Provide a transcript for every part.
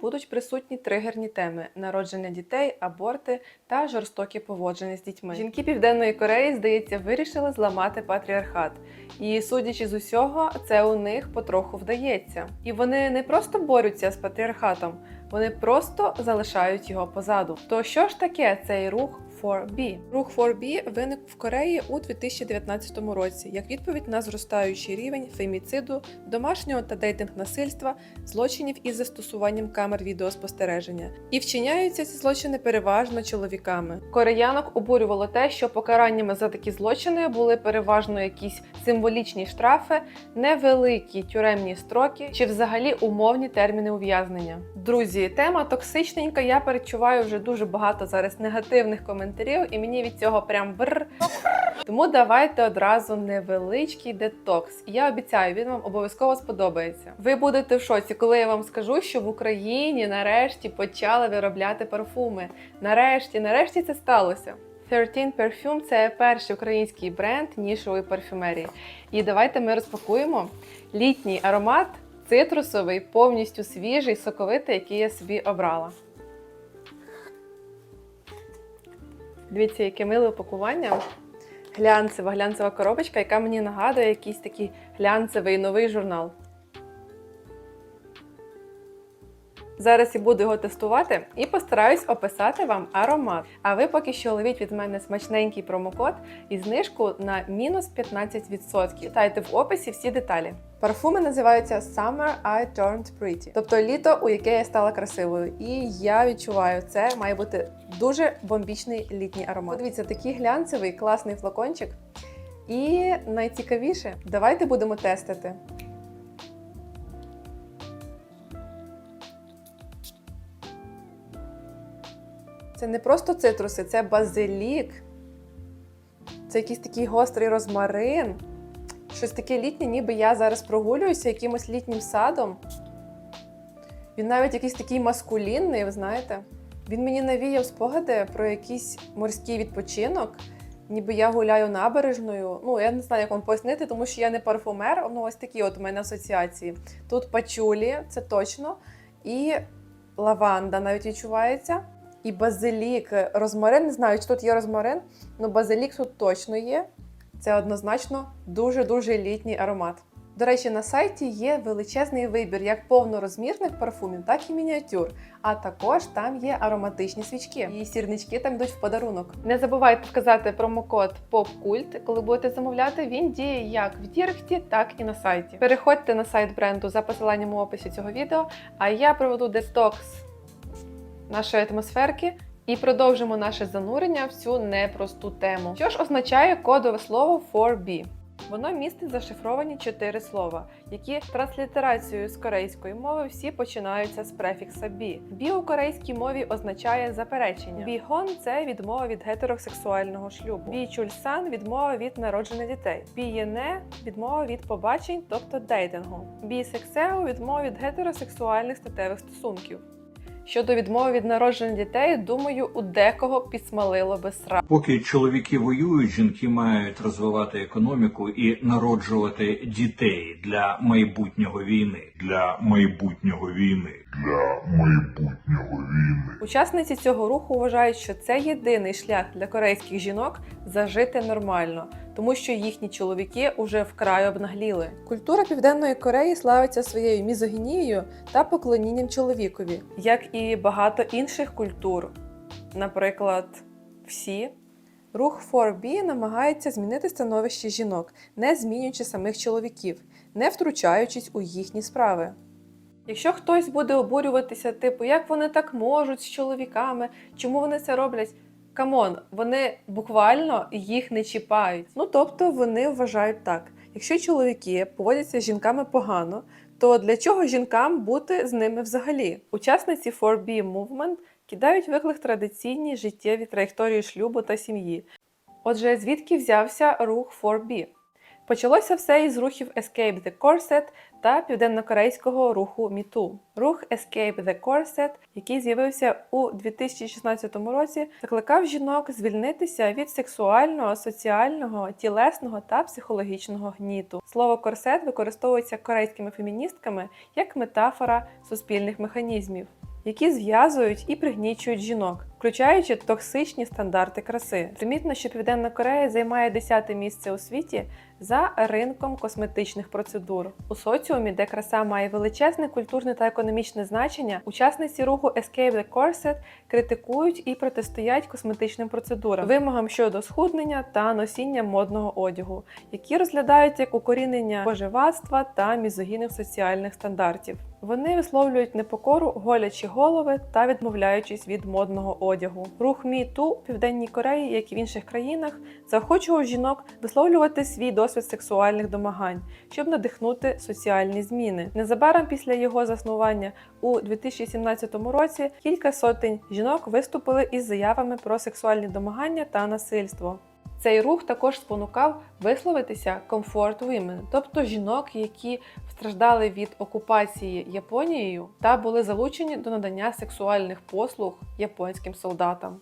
будуть присутні тригерні теми: народження дітей, аборти та жорстокі поводження з дітьми. Жінки Південної Кореї, здається, вирішили зламати патріархат. І судячи з усього, це у них потроху вдається. І вони не просто борються з патріархатом, вони просто залишають його позаду. То що ж таке цей рух 4B? Рух 4B виник в Кореї у 2019 році як відповідь на зростаючий рівень феміциду, домашнього та дейтинг насильства, злочинів із застосуванням камер відеоспостереження. І вчиняються ці злочини переважно чоловіками. Кореянок обурювало те, що покараннями за такі злочини були переважно якісь символічні штрафи, невеликі тюремні строки чи взагалі умовні терміни ув'язнення. Друзі, тема токсичненька. Я перечуваю вже дуже багато зараз негативних коментарів, і мені від цього прям бр. Тому давайте одразу невеличкий детокс. Я обіцяю, він вам обов'язково сподобається. Ви будете в шоці, коли я вам скажу, що в Україні нарешті почали виробляти парфуми. Нарешті, нарешті це сталося. 13 Perfume – це перший український бренд нішової парфюмерії. І давайте ми розпакуємо літній аромат цитрусовий, повністю свіжий, соковитий, який я собі обрала. Дивіться, яке миле упакування. Глянцева, глянцева коробочка, яка мені нагадує якийсь такий глянцевий новий журнал. Зараз я буду його тестувати і постараюсь описати вам аромат. А ви поки що ловіть від мене смачненький промокод і знижку на мінус 15%. Читайте в описі всі деталі. Парфуми називаються Summer I Turned Pretty, тобто літо, у яке я стала красивою. І я відчуваю, це має бути дуже бомбічний літній аромат. Дивіться, такий глянцевий, класний флакончик. І найцікавіше, давайте будемо тестити. Це не просто цитруси, це базилік. Це якийсь такий гострий розмарин. Щось таке літнє, ніби я зараз прогулююся якимось літнім садом. Він навіть якийсь такий маскулінний, ви знаєте. Він мені навіяв спогади про якийсь морський відпочинок, ніби я гуляю набережною. Ну, я не знаю, як вам пояснити, тому що я не парфумер. Ну, ось такі от у мене асоціації. Тут пачулі, це точно. І лаванда навіть відчувається. І базилік, розмарин, не знаю, чи тут є розмарин, але базилік тут точно є. Це однозначно дуже-дуже літній аромат. До речі, на сайті є величезний вибір як повнорозмірних парфумів, так і мініатюр. А також там є ароматичні свічки. І сірнички там йдуть в подарунок. Не забувайте вказати промокод POPCULT, коли будете замовляти. Він діє як в Діректі, так і на сайті. Переходьте на сайт бренду за посиланням у описі цього відео. А я проведу детокс нашої атмосферки і продовжимо наше занурення в цю непросту тему. Що ж означає кодове слово 4B? Воно містить зашифровані чотири слова, які транслітерацією з корейської мови всі починаються з префікса бі. Бі у корейській мові означає заперечення. Бігон це відмова від гетеросексуального шлюбу. Бічульсан відмова від народження дітей. Бієне відмова від побачень, тобто дейтингу. Бісексеу відмова від гетеросексуальних статевих стосунків. Щодо відмови від народження дітей, думаю, у декого підсмалило би сра. Поки чоловіки воюють, жінки мають розвивати економіку і народжувати дітей для майбутнього війни. Для майбутнього війни. Для майбутнього війни. Учасниці цього руху вважають, що це єдиний шлях для корейських жінок зажити нормально, тому що їхні чоловіки уже вкрай обнагліли. Культура Південної Кореї славиться своєю мізогінією та поклонінням чоловікові, як і багато інших культур, наприклад, всі. Рух 4B намагається змінити становище жінок, не змінюючи самих чоловіків, не втручаючись у їхні справи. Якщо хтось буде обурюватися, типу, як вони так можуть з чоловіками, чому вони це роблять? Камон, вони буквально їх не чіпають. Ну тобто вони вважають так: якщо чоловіки поводяться з жінками погано, то для чого жінкам бути з ними взагалі? Учасниці 4B Movement кидають виклик традиційній життєві траєкторії шлюбу та сім'ї. Отже, звідки взявся рух 4B? Почалося все із рухів Escape the Corset та південнокорейського руху MeToo. Рух Escape the Corset, який з'явився у 2016 році, закликав жінок звільнитися від сексуального, соціального, тілесного та психологічного гніту. Слово корсет використовується корейськими феміністками як метафора суспільних механізмів. Які зв'язують і пригнічують жінок, включаючи токсичні стандарти краси. Примітно, що Південна Корея займає 10 місце у світі за ринком косметичних процедур. У соціумі, де краса має величезне культурне та економічне значення, учасниці руху Escape the Corset критикують і протистоять косметичним процедурам, вимогам щодо схуднення та носіння модного одягу, які розглядають як укорінення споживацтва та мізогінних соціальних стандартів. Вони висловлюють непокору, голячи голови та відмовляючись від модного одягу. Рух MeToo у Південній Кореї, як і в інших країнах, заохочував жінок висловлювати свій досвід сексуальних домагань, щоб надихнути соціальні зміни. Незабаром після його заснування у 2017 році кілька сотень жінок виступили із заявами про сексуальні домагання та насильство. Цей рух також спонукав висловитися Comfort Women, тобто жінок, які страждали від окупації Японією та були залучені до надання сексуальних послуг японським солдатам.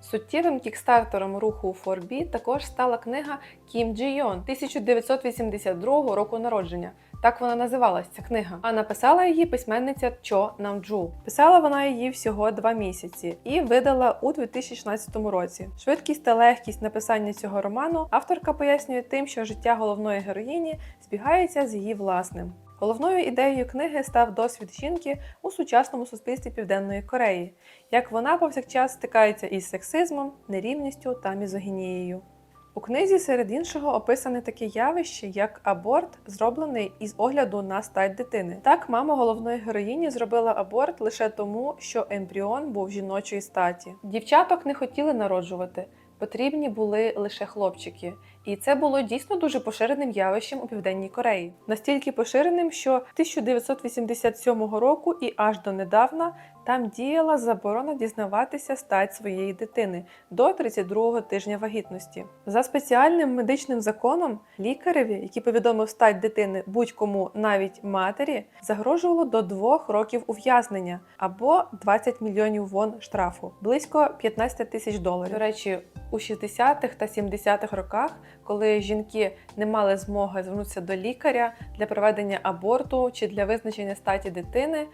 Суттєвим кікстартером руху 4B також стала книга Кім Джі Йон 1982 року народження. Так вона називалась ця книга. А написала її письменниця Чо Намджу. Писала вона її всього два місяці і видала у 2016 році. Швидкість та легкість написання цього роману авторка пояснює тим, що життя головної героїні збігається з її власним. Головною ідеєю книги став досвід жінки у сучасному суспільстві Південної Кореї, як вона повсякчас стикається із сексизмом, нерівністю та мізогінією. У книзі серед іншого описане таке явище, як аборт, зроблений із огляду на стать дитини. Так, мама головної героїні зробила аборт лише тому, що ембріон був жіночої статі. Дівчаток не хотіли народжувати, потрібні були лише хлопчики. І це було дійсно дуже поширеним явищем у Південній Кореї. Настільки поширеним, що 1987 року і аж донедавна там діяла заборона дізнаватися стать своєї дитини до 32-го тижня вагітності. За спеціальним медичним законом лікареві, який повідомив стать дитини будь-кому, навіть матері, загрожувало до двох років ув'язнення або 20 мільйонів вон штрафу, близько 15 тисяч доларів. До речі, у 60-х та 70-х роках, коли жінки не мали змоги звернутися до лікаря для проведення аборту чи для визначення статі дитини,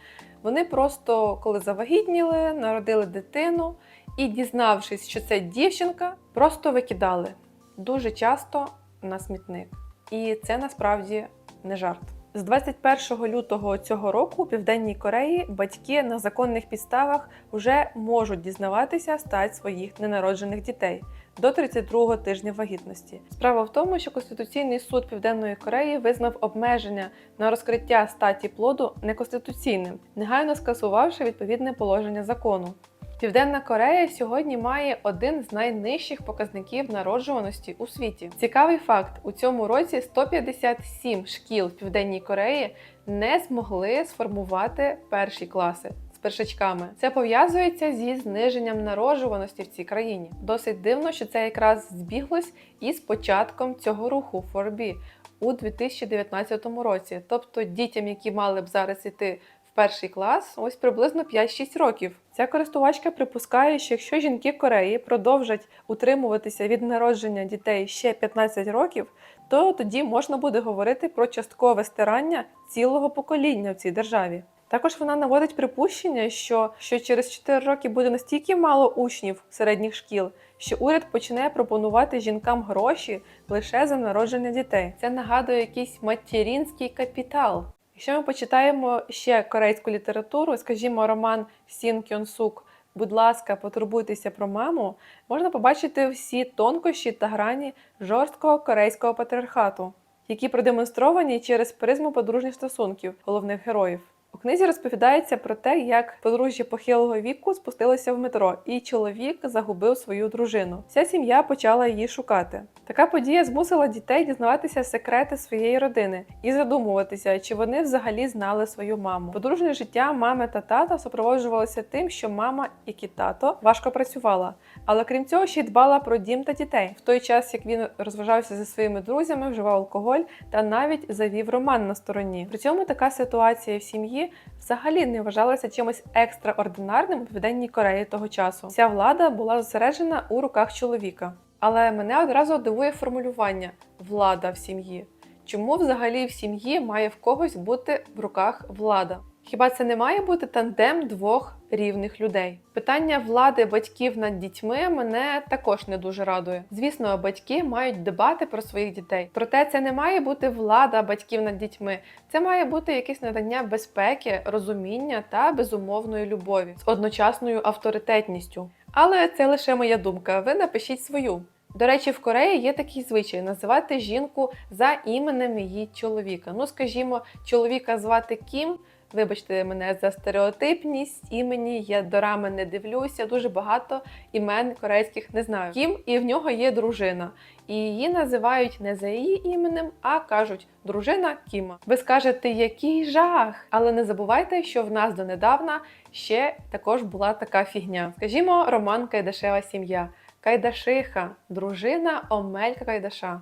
вони просто, коли завагітніли, народили дитину і, дізнавшись, що це дівчинка, просто викидали дуже часто на смітник. І це насправді не жарт. З 21 лютого цього року у Південній Кореї батьки на законних підставах вже можуть дізнаватися стать своїх ненароджених дітей до 32-го тижня вагітності. Справа в тому, що Конституційний суд Південної Кореї визнав обмеження на розкриття статі плоду неконституційним, негайно скасувавши відповідне положення закону. Південна Корея сьогодні має один з найнижчих показників народжуваності у світі. Цікавий факт: у цьому році 157 шкіл в Південній Кореї не змогли сформувати перші класи першачками. Це пов'язується зі зниженням народжуваності в цій країні. Досить дивно, що це якраз збіглось із початком цього руху 4B у 2019 році. Тобто дітям, які мали б зараз іти перший клас ось приблизно 5-6 років. Ця користувачка припускає, що якщо жінки Кореї продовжать утримуватися від народження дітей ще 15 років, то тоді можна буде говорити про часткове стирання цілого покоління в цій державі. Також вона наводить припущення, що, що через 4 роки буде настільки мало учнів середніх шкіл, що уряд почне пропонувати жінкам гроші лише за народження дітей. Це нагадує якийсь материнський капітал. Якщо ми почитаємо ще корейську літературу, скажімо, роман Сін Кьон Сук, будь ласка, потурбуйтеся про маму, можна побачити всі тонкощі та грані жорсткого корейського патріархату, які продемонстровані через призму подружніх стосунків головних героїв. У книзі розповідається про те, як подружжя похилого віку спустилося в метро, і чоловік загубив свою дружину. Вся сім'я почала її шукати. Така подія змусила дітей дізнаватися секрети своєї родини і задумуватися, чи вони взагалі знали свою маму. Подружнє життя мами та тата супроводжувалося тим, що мама, як і тато, важко працювала, але крім цього, ще й дбала про дім та дітей. В той час, як він розважався зі своїми друзями, вживав алкоголь та навіть завів роман на стороні. При цьому така ситуація в сім'ї взагалі не вважалася чимось екстраординарним у Південній Кореї того часу. Ця влада була зосереджена у руках чоловіка. Але мене одразу дивує формулювання влада в сім'ї. Чому взагалі в сім'ї має в когось бути в руках влада? Хіба це не має бути тандем двох рівних людей? Питання влади батьків над дітьми мене також не дуже радує. Звісно, батьки мають дбати про своїх дітей. Проте це не має бути влада батьків над дітьми. Це має бути якесь надання безпеки, розуміння та безумовної любові з одночасною авторитетністю. Але це лише моя думка. Ви напишіть свою. До речі, в Кореї є такий звичай називати жінку за іменем її чоловіка. Ну, скажімо, чоловіка звати Кім. Вибачте мене за стереотипність імені, я до рами не дивлюся. Дуже багато імен корейських не знаю. Кім, і в нього є дружина. І її називають не за її іменем, а кажуть дружина Кіма. Ви скажете, який жах! Але не забувайте, що в нас донедавна ще також була така фігня. Скажімо, Роман Кайдашева сім'я. Кайдашиха, дружина Омелька Кайдаша.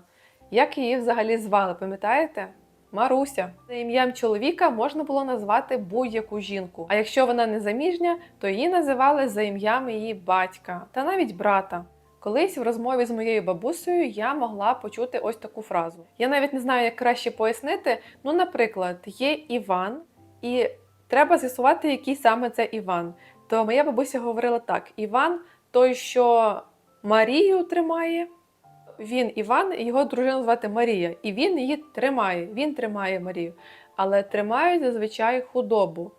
Як її взагалі звали, пам'ятаєте? Маруся. За ім'ям чоловіка можна було назвати будь-яку жінку. А якщо вона не заміжня, то її називали за ім'ям її батька та навіть брата. Колись в розмові з моєю бабусею я могла почути ось таку фразу. Я навіть не знаю, як краще пояснити. Ну, наприклад, є Іван, і треба з'ясувати, який саме це Іван. То моя бабуся говорила так: Іван той, що Марію тримає. Він Іван, його дружину звати Марія, і він її тримає. Він тримає Марію, але тримають зазвичай худобу.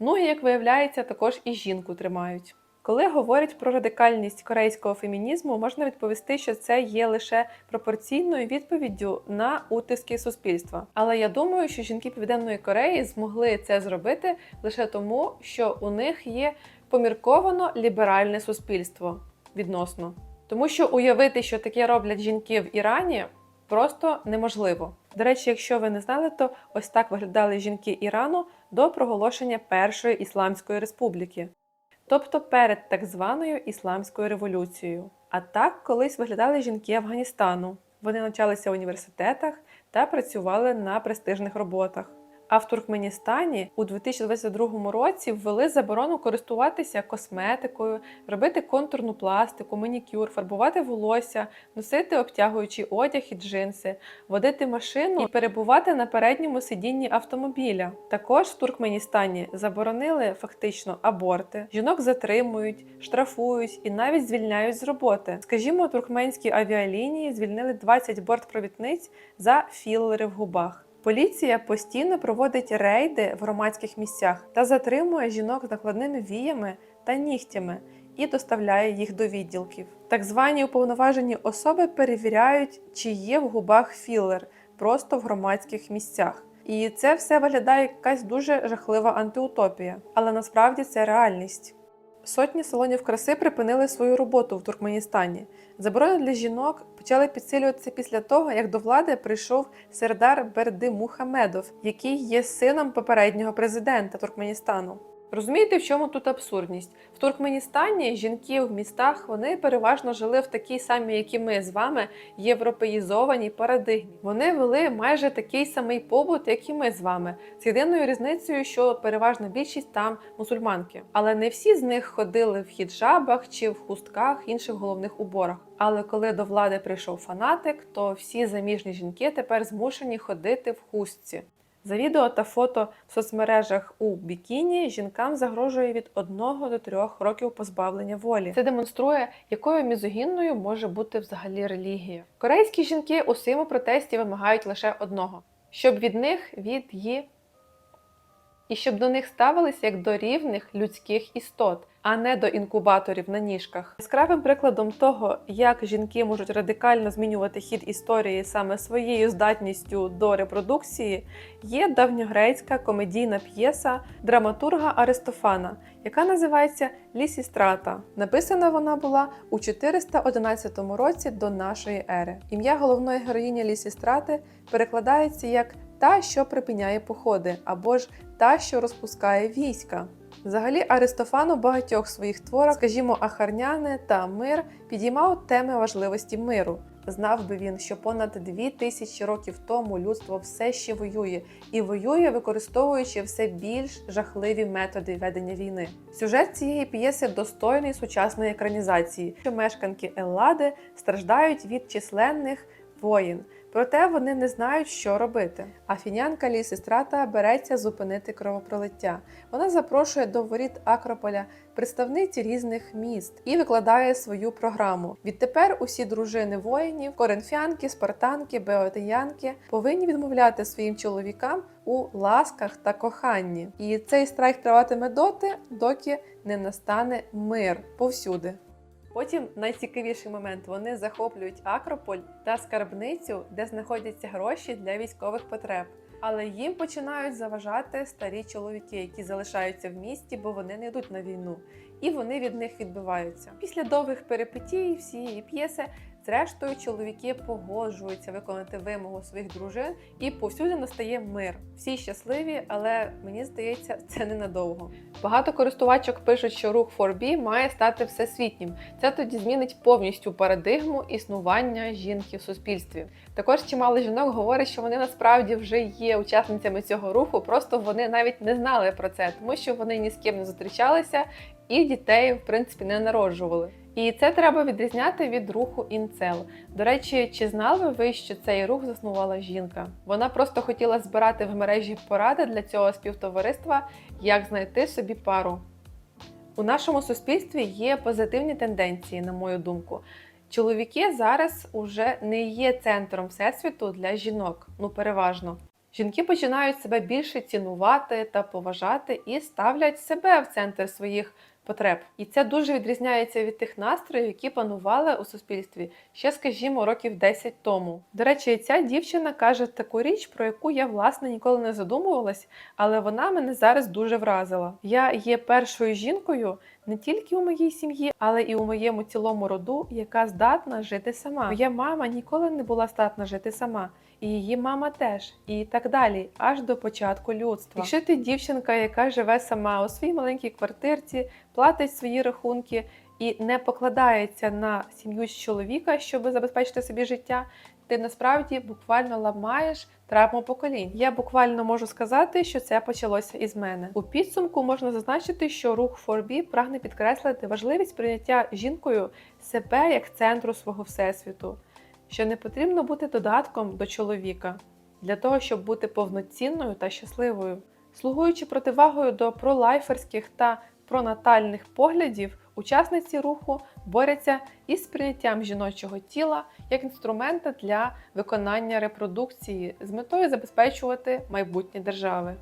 Ну і як виявляється, також і жінку тримають. Коли говорять про радикальність корейського фемінізму, можна відповісти, що це є лише пропорційною відповіддю на утиски суспільства. Але я думаю, що жінки Південної Кореї змогли це зробити лише тому, що у них є помірковано ліберальне суспільство відносно. Тому що уявити, що таке роблять жінки в Ірані, просто неможливо. До речі, якщо ви не знали, то ось так виглядали жінки Ірану до проголошення Першої Ісламської республіки, тобто перед так званою Ісламською революцією. А так колись виглядали жінки Афганістану. Вони навчалися в університетах та працювали на престижних роботах. А в Туркменістані у 2022 році ввели заборону користуватися косметикою, робити контурну пластику, манікюр, фарбувати волосся, носити обтягуючий одяг і джинси, водити машину і перебувати на передньому сидінні автомобіля. Також в Туркменістані заборонили фактично аборти, жінок затримують, штрафують і навіть звільняють з роботи. Скажімо, туркменські авіалінії звільнили 20 бортпровідниць за філери в губах. Поліція постійно проводить рейди в громадських місцях та затримує жінок з накладними віями та нігтями і доставляє їх до відділків. Так звані уповноважені особи перевіряють, чи є в губах філер просто в громадських місцях. І це все виглядає якась дуже жахлива антиутопія, але насправді це реальність. Сотні салонів краси припинили свою роботу в Туркменістані. Заборони для жінок почали підсилюватися після того, як до влади прийшов Сердар Берди Мухамедов, який є сином попереднього президента Туркменістану. Розумієте, в чому тут абсурдність? В Туркменістані жінки в містах вони переважно жили в такій самій, як і ми з вами, європеїзованій парадигмі. Вони вели майже такий самий побут, як і ми з вами, з єдиною різницею, що переважна більшість там мусульманки. Але не всі з них ходили в хіджабах чи в хустках інших головних уборах. Але коли до влади прийшов фанатик, то всі заміжні жінки тепер змушені ходити в хустці. За відео та фото в соцмережах у бікіні жінкам загрожує від 1 до 3 років позбавлення волі. Це демонструє, якою мізогінною може бути взагалі релігія. Корейські жінки у своєму протесті вимагають лише одного: щоб від них від її і щоб до них ставилися як до рівних людських істот, а не до інкубаторів на ніжках. Яскравим прикладом того, як жінки можуть радикально змінювати хід історії саме своєю здатністю до репродукції, є давньогрецька комедійна п'єса драматурга Аристофана, яка називається Лісістрата. Написана вона була у 411 році до нашої ери. Ім'я головної героїні Лісістрати перекладається як та, що припиняє походи, або ж та, що розпускає війська. Взагалі, Аристофан у багатьох своїх творах, скажімо, Ахарняни та Мир, підіймав теми важливості миру. Знав би він, що понад дві тисячі років тому людство все ще воює і воює, використовуючи все більш жахливі методи ведення війни. Сюжет цієї п'єси достойний сучасної екранізації, що мешканки Еллади страждають від численних воїн, Проте вони не знають, що робити. А фінянка Лісистрата береться зупинити кровопролиття. Вона запрошує до воріт Акрополя представниць різних міст і викладає свою програму. Відтепер усі дружини воїнів, коринфянки, спартанки, беотиянки повинні відмовляти своїм чоловікам у ласках та коханні. І цей страйк триватиме доти, доки не настане мир повсюди. Потім найцікавіший момент вони захоплюють Акрополь та скарбницю, де знаходяться гроші для військових потреб. Але їм починають заважати старі чоловіки, які залишаються в місті, бо вони не йдуть на війну, і вони від них відбиваються. Після довгих перипетій всієї п'єси, зрештою, чоловіки погоджуються виконати вимогу своїх дружин, і повсюди настає мир. Всі щасливі, але мені здається, це ненадовго. Багато користувачок пишуть, що рух 4B має стати всесвітнім. Це тоді змінить повністю парадигму існування жінки в суспільстві. Також чимало жінок говорять, що вони насправді вже є учасницями цього руху, просто вони навіть не знали про це, тому що вони ні з ким не зустрічалися і дітей, в принципі, не народжували. І це треба відрізняти від руху інцел. До речі, чи знали ви, що цей рух заснувала жінка? Вона просто хотіла збирати в мережі поради для цього співтовариства, як знайти собі пару. У нашому суспільстві є позитивні тенденції, на мою думку. Чоловіки зараз уже не є центром всесвіту для жінок, ну переважно. Жінки починають себе більше цінувати та поважати і ставлять себе в центр своїх потреб. І це дуже відрізняється від тих настроїв, які панували у суспільстві ще, скажімо, років 10 тому. До речі, ця дівчина каже таку річ, про яку я власне ніколи не задумувалась, але вона мене зараз дуже вразила. Я є першою жінкою не тільки у моїй сім'ї, але і у моєму цілому роду, яка здатна жити сама. Моя мама ніколи не була здатна жити сама. І її мама теж, і так далі, аж до початку людства. Якщо ти дівчинка, яка живе сама у своїй маленькій квартирці, платить свої рахунки і не покладається на сім'ю з чоловіка, щоб забезпечити собі життя, ти насправді буквально ламаєш травму поколінь. Я буквально можу сказати, що це почалося із мене. У підсумку можна зазначити, що рух 4B прагне підкреслити важливість прийняття жінкою себе як центру свого всесвіту що не потрібно бути додатком до чоловіка для того, щоб бути повноцінною та щасливою. Слугуючи противагою до пролайферських та пронатальних поглядів, учасниці руху борються із сприйняттям жіночого тіла як інструмента для виконання репродукції з метою забезпечувати майбутнє держави.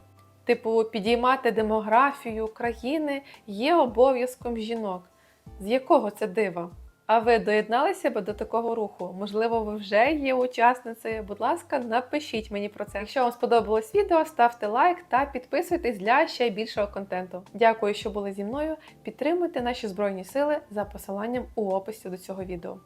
Типу, підіймати демографію країни є обов'язком жінок. З якого це дива? А ви доєдналися би до такого руху? Можливо, ви вже є учасницею. Будь ласка, напишіть мені про це. Якщо вам сподобалось відео, ставте лайк та підписуйтесь для ще більшого контенту. Дякую, що були зі мною. Підтримуйте наші збройні сили за посиланням у описі до цього відео.